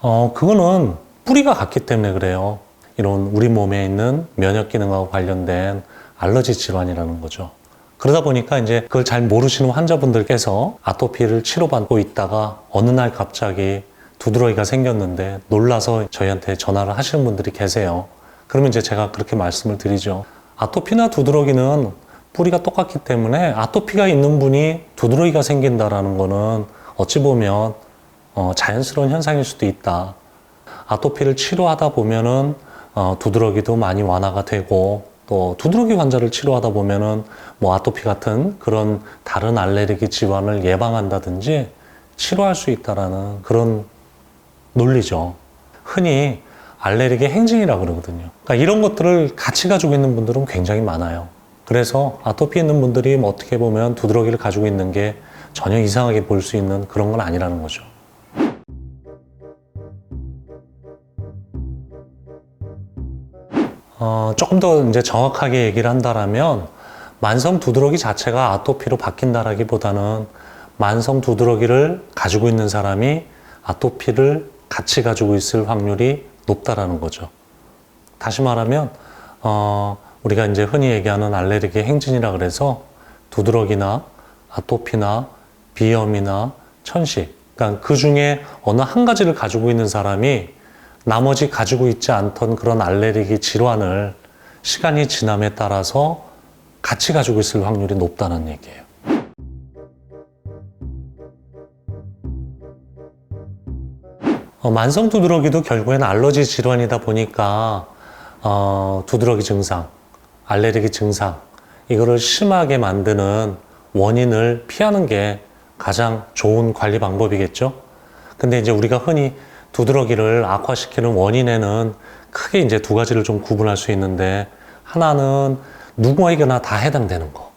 어, 그거는 뿌리가 같기 때문에 그래요. 이런 우리 몸에 있는 면역 기능하고 관련된 알러지 질환이라는 거죠. 그러다 보니까 이제 그걸 잘 모르시는 환자분들께서 아토피를 치료받고 있다가 어느 날 갑자기 두드러기가 생겼는데 놀라서 저희한테 전화를 하시는 분들이 계세요. 그러면 이제 제가 그렇게 말씀을 드리죠. 아토피나 두드러기는 뿌리가 똑같기 때문에 아토피가 있는 분이 두드러기가 생긴다라는 거는 어찌 보면 어, 자연스러운 현상일 수도 있다. 아토피를 치료하다 보면은 어, 두드러기도 많이 완화가 되고 또 두드러기 환자를 치료하다 보면은 뭐 아토피 같은 그런 다른 알레르기 질환을 예방한다든지 치료할 수 있다라는 그런 논리죠. 흔히 알레르기 행진이라 그러거든요. 그러니까 이런 것들을 같이 가지고 있는 분들은 굉장히 많아요. 그래서 아토피 있는 분들이 뭐 어떻게 보면 두드러기를 가지고 있는 게 전혀 이상하게 볼 수 있는 그런 건 아니라는 거죠. 어, 조금 더 이제 정확하게 얘기를 한다라면 만성 두드러기 자체가 아토피로 바뀐다라기보다는 만성 두드러기를 가지고 있는 사람이 아토피를 같이 가지고 있을 확률이 높다라는 거죠. 다시 말하면 어, 우리가 이제 흔히 얘기하는 알레르기 행진이라 그래서 두드러기나 아토피나 비염이나 천식, 그러니까 그 중에 어느 한 가지를 가지고 있는 사람이 나머지 가지고 있지 않던 그런 알레르기 질환을 시간이 지남에 따라서 같이 가지고 있을 확률이 높다는 얘기예요. 어, 만성 두드러기도 결국에는 알러지 질환이다 보니까 어, 두드러기 증상, 알레르기 증상 이거를 심하게 만드는 원인을 피하는 게 가장 좋은 관리 방법이겠죠. 근데 이제 우리가 흔히 두드러기를 악화시키는 원인에는 크게 이제 두 가지를 좀 구분할 수 있는데 하나는 누구에게나 다 해당되는 거.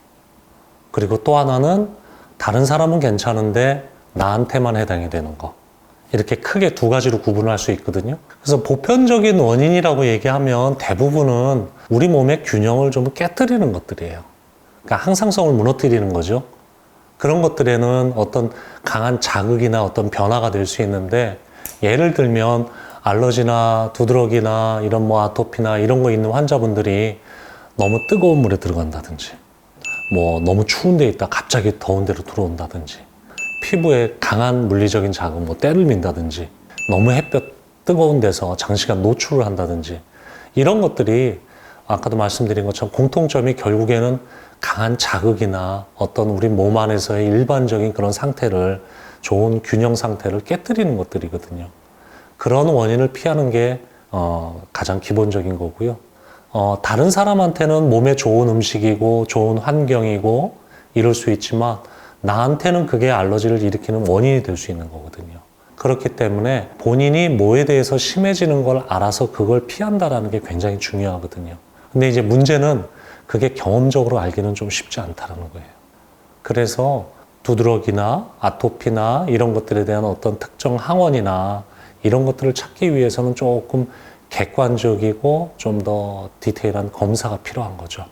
그리고 또 하나는 다른 사람은 괜찮은데 나한테만 해당이 되는 거. 이렇게 크게 두 가지로 구분할 수 있거든요. 그래서 보편적인 원인이라고 얘기하면 대부분은 우리 몸의 균형을 좀 깨뜨리는 것들이에요. 그러니까 항상성을 무너뜨리는 거죠. 그런 것들에는 어떤 강한 자극이나 어떤 변화가 될 수 있는데 예를 들면 알러지나 두드러기나 이런 뭐 아토피나 이런 거 있는 환자분들이 너무 뜨거운 물에 들어간다든지 뭐 너무 추운 데 있다 갑자기 더운 데로 들어온다든지 피부에 강한 물리적인 자극 뭐 때를 민다든지 너무 햇볕 뜨거운 데서 장시간 노출을 한다든지 이런 것들이 아까도 말씀드린 것처럼 공통점이 결국에는 강한 자극이나 어떤 우리 몸 안에서의 일반적인 그런 상태를 좋은 균형 상태를 깨뜨리는 것들이거든요. 그런 원인을 피하는 게 어, 가장 기본적인 거고요. 어, 다른 사람한테는 몸에 좋은 음식이고 좋은 환경이고 이럴 수 있지만 나한테는 그게 알러지를 일으키는 원인이 될 수 있는 거거든요. 그렇기 때문에 본인이 뭐에 대해서 심해지는 걸 알아서 그걸 피한다라는 게 굉장히 중요하거든요. 근데 이제 문제는 그게 경험적으로 알기는 좀 쉽지 않다는 거예요. 그래서 두드러기나 아토피나 이런 것들에 대한 어떤 특정 항원이나 이런 것들을 찾기 위해서는 조금 객관적이고 좀 더 디테일한 검사가 필요한 거죠.